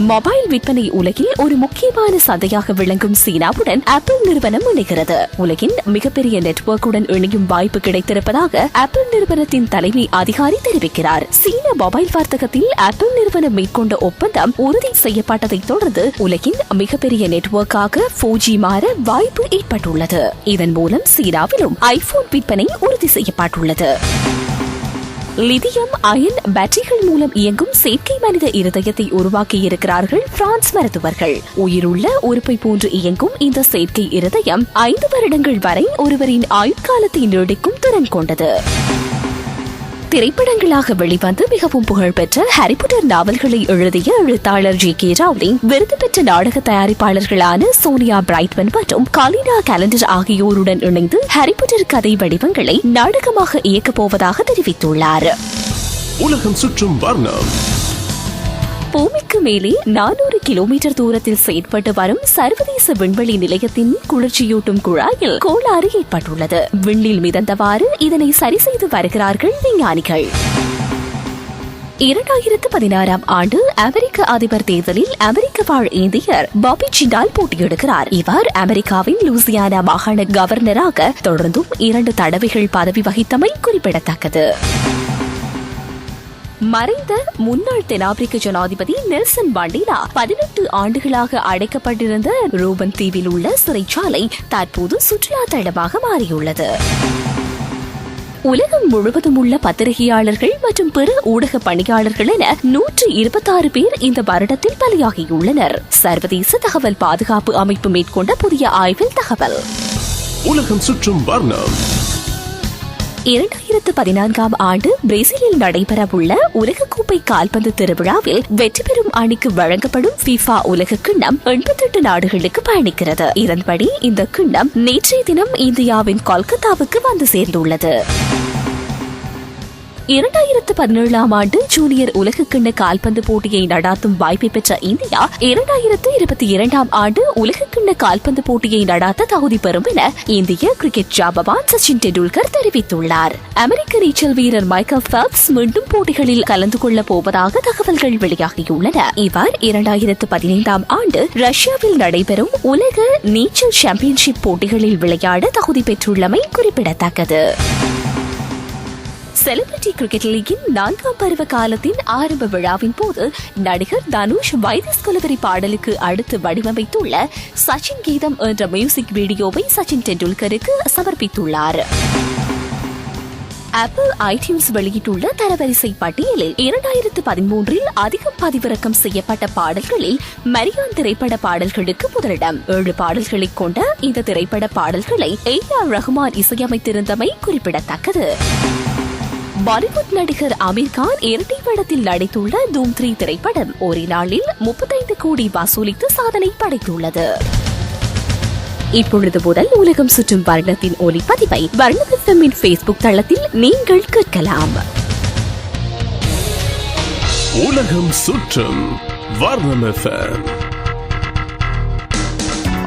Mobile விற்பனை உலகில் ஒரு முக்கியமான சந்தையாக விளங்கும் சீனாவுடன் ஆப்பிள் நிறுவனம் இணைகிறது. உலகின் மிகப்பெரிய நெட்வொர்க்குடன் இணையும் வாய்ப்பு கிடைத்திருப்பதாக ஆப்பிள் நிறுவனத்தின் தலைமை அதிகாரி தெரிவிக்கிறார். சீன மொபைல் வர்த்தகத்தில் ஆப்பிள் நிறுவனம் மேற்கொண்ட ஒப்பந்தம் உறுதி செய்யப்பட்டதைத் தொடர்ந்து உலகின் மிகப்பெரிய நெட்வொர்க்காக போர் ஜி மாற வாய்ப்பு ஏற்பட்டுள்ளது. இதன் மூலம் சீனாவிலும் ஐபோன் விற்பனை உறுதி செய்யப்பட்டுள்ளது. லிதியம் அயன் பேட்டரிகள் மூலம் இயங்கும் செயற்கை மனித இருதயத்தை உருவாக்கியிருக்கிறார்கள் பிரான்ஸ் மருத்துவர்கள். உயிருள்ள உறுப்பை போன்று இயங்கும் இந்த செயற்கை இருதயம் ஐந்து வருடங்கள் வரை ஒருவரின் ஆயுட்காலத்தை நீடிக்கும் திறன் கொண்டது. திரைப்படங்களாக வெளிவந்து மிகவும் புகழ்பெற்ற ஹாரிபுட்டர் நாவல்களை எழுதிய எழுத்தாளர் ஜி கே ராவ்லிங் விருது பெற்ற நாடக தயாரிப்பாளர்களான சோனியா பிரைட்மன் மற்றும் காலினா கேலண்டர் ஆகியோருடன் இணைந்து ஹாரிபுட்டர் கதை வடிவங்களை நாடகமாக இயக்கப் போவதாக தெரிவித்துள்ளார். உலகம் சுற்றும் வர்ணம். பூமிக்கு மேலே நானூறு கிலோமீட்டர் தூரத்தில் செயற்பட்டு வரும் சர்வதேச விண்வெளி நிலையத்தின் குளிர்ச்சியூட்டும் குழாயில் கோளாறு ஏற்பட்டுள்ளது. விண்ணில் மிதந்தவாறு இதனை சரி செய்து வருகிறார்கள் விஞ்ஞானிகள். இரண்டாயிரத்து பதினாறாம் ஆண்டு அமெரிக்க அதிபர் தேர்தலில் அமெரிக்க வாழ் இந்தியர் பாபி ஜிண்டால் போட்டியிடுகிறார். இவர் அமெரிக்காவின் லூசியானா மாகாண கவர்னராக தொடர்ந்தும் இரண்டு தடவைகள் பதவி வகித்தமை குறிப்பிடத்தக்கது. மறைந்த முன்னாள் தென்னாப்பிரிக்க ஜனாதிபதி நெல்சன் மண்டேலா பதினெட்டு ஆண்டுகளாக அடைக்கப்பட்டிருந்த ரூபன் தீவில் உள்ள சிறைச்சாலை தற்போது சுற்றுலா தளமாக மாறியுள்ளது. உலகம் முழுவதும் உள்ள பத்திரிகையாளர்கள் மற்றும் பிற ஊடக பணியாளர்கள் என நூற்று இருபத்தாறு பேர் இந்த வருடத்தில் பலியாகியுள்ளனர். சர்வதேச தகவல் பாதுகாப்பு அமைப்பு மேற்கொண்ட புதிய ஆய்வில் தகவல். உலகம் சுற்றும் வர்ணம். இரண்டாயிரத்து பதினான்காம் ஆண்டு பிரேசிலில் நடைபெறவுள்ள உலகக்கோப்பை கால்பந்து திருவிழாவில் வெற்றி பெறும் அணிக்கு வழங்கப்படும் பிஃபா உலக கிண்ணம் எண்பத்தெட்டு நாடுகளுக்கு பயணிக்கிறது. இதன்படி இந்த கிண்ணம் நேற்றைய தினம் இந்தியாவின் கொல்கத்தாவுக்கு வந்து சேர்ந்துள்ளது. இரண்டாயிரத்து பதினேழாம் ஆண்டு ஜூனியர் உலகக்கிண்ண கால்பந்து போட்டியை நடாத்தும் வாய்ப்பை பெற்ற இந்தியா இரண்டாயிரத்து இருபத்தி இரண்டாம் ஆண்டு உலகக்கிண்ண கால்பந்து போட்டியை நடாத்த தகுதி பெறும் என இந்திய கிரிக்கெட் ஜாபவான் சச்சின் டெண்டுல்கர் தெரிவித்துள்ளார். அமெரிக்க நீச்சல் வீரர் மைக்கேல் ஃபெல்ப்ஸ் மீண்டும் போட்டிகளில் கலந்து கொள்ளப் போவதாக தகவல்கள் வெளியாகியுள்ளன. இவர் இரண்டாயிரத்து பதினைந்தாம் ஆண்டு ரஷ்யாவில் நடைபெறும் உலக நீச்சல் சாம்பியன்ஷிப் போட்டிகளில் விளையாட தகுதி பெற்றுள்ளமை குறிப்பிடத்தக்கது. செலிபிரிட்டி கிரிக்கெட் லீகின் நான்காம் பருவ காலத்தின் ஆரம்ப விழாவின் போது நடிகர் தனுஷ் வைரஸ் கொலவரி பாடலுக்கு அடுத்து வடிவமைத்துள்ள சச்சின் கீதம் என்ற மியூசிக் வீடியோவை சச்சின் டெண்டுல்கருக்கு சமர்ப்பித்துள்ளார். ஆப்பிள் ஐடியூன்ஸ் வெளியிட்டுள்ள தரவரிசை பட்டியலில் இரண்டாயிரத்து பதிமூன்றில் அதிகம் பதிவிறக்கம் செய்யப்பட்ட பாடல்களில் மரியான் திரைப்பட பாடல்களுக்கு முதலிடம். ஏழு பாடல்களை கொண்ட இந்த திரைப்பட பாடல்களை ஏ ஆர் ரஹ்மான் இசையமைத்திருந்தமை குறிப்பிடத்தக்கது. பாலிவுட் நடிகர் அமீர் கான் இரட்டை படத்தில் நடித்துள்ள தூம் த்ரீ திரைப்படம் ஒரு நாளில் முப்பத்தைந்து கோடி வசூலித்து சாதனை படைத்துள்ளது. இப்பொழுது முதல் உலகம் சுற்றும் வர்ணத்தின் ஒலிப்பதிவை வர்ணவித்தமின் பேஸ்புக் தளத்தில் நீங்கள் கேட்கலாம். உலகம் சுற்றும் வர்ணம் எஃப்எம்